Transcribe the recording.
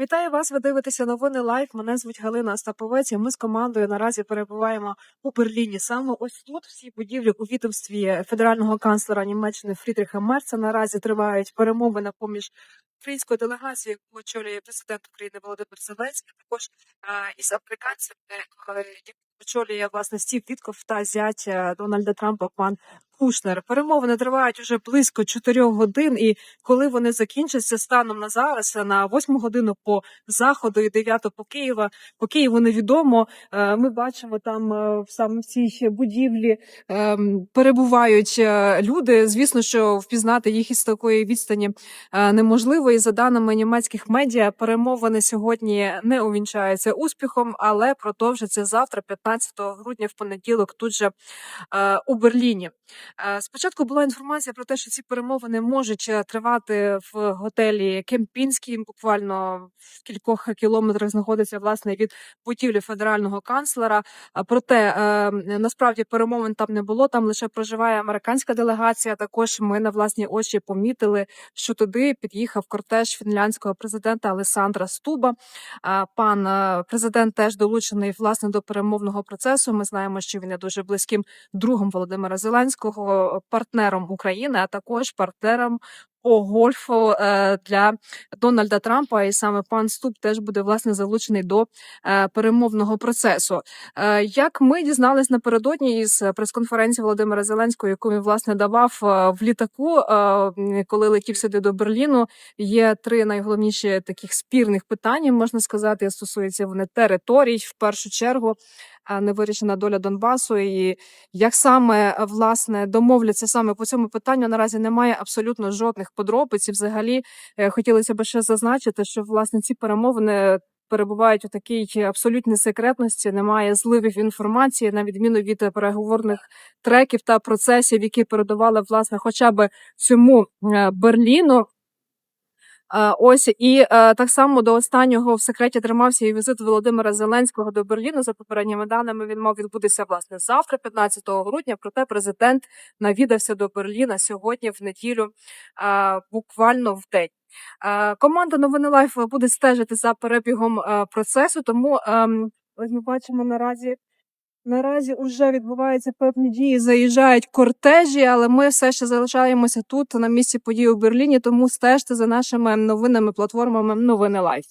Вітаю вас. Ви дивитеся новини лайв. Мене звуть Галина Остаповець. Ми з командою наразі перебуваємо у Берліні. Саме ось тут, всі будівлі, у відомстві федерального канцлера Німеччини Фрідріха Мерца наразі тривають перемовини поміж українською делегацією, яку очолює президент України Володимир Зеленський, також із африканцями, е, очолює власне Стів Вітков та зять е, Дональда Трампа пан Кушнер. Перемовини тривають уже близько чотирьох годин, і коли вони закінчаться станом на зараз, на восьму годину по заходу і дев'яту по Києва, по Києву невідомо. Е, Ми бачимо там е, саме в цій будівлі ем, перебувають люди. Звісно, що впізнати їх із такої відстані неможливо. І за даними німецьких медіа, перемовини сьогодні не увінчаються успіхом, але продовжаться завтра, 15 грудня, в понеділок, тут же е, у Берліні. Е, Спочатку була інформація про те, що ці перемовини можуть е, тривати в готелі Кемпінський, буквально в кількох кілометрах знаходиться власне від будівлі федерального канцлера. Проте е, насправді перемовин там не було. Там лише проживає американська делегація. Також ми на власні очі помітили, що туди під'їхав кортеж фінляндського президента Олександра Стуба. Пан е, президент теж долучений власне до перемовного процесу. Ми знаємо, що він є дуже близьким другом Володимира Зеленського, партнером України, а також партнером по гольфу е, для Дональда Трампа. І саме пан Ступ теж буде власне залучений до е, перемовного процесу. Е, Як ми дізнались напередодні із прес-конференції Володимира Зеленського, яку він власне давав в літаку, коли летів сюди до Берліну, є три найголовніші таких спірних питання, можна сказати, стосуються вони територій в першу чергу. Невирішена доля Донбасу, і як саме е, власне домовляться саме по цьому питанню, наразі немає абсолютно жодних подробиць. І взагалі е, хотілося б ще зазначити, що власне ці перемовини. Перебувають у такій абсолютній секретності, немає зливів інформації, на відміну від переговорних треків та процесів, які передавали власне хоча б цьому е, Берліну. Е, Ось і е, так само до останнього в секреті тримався і візит Володимира Зеленського до Берліну. За попередніми даними він мав відбутися власне завтра, 15 грудня. Проте президент навідався до Берліна сьогодні в неділю, е, буквально в день. Команда новини Лайф буде стежити за перебігом процесу. Тому ем, ми бачимо наразі. Наразі вже відбуваються певні дії, заїжджають кортежі, але ми все ще залишаємося тут на місці подій у Берліні. Тому стежте за нашими новинами, платформами Новини Лайф.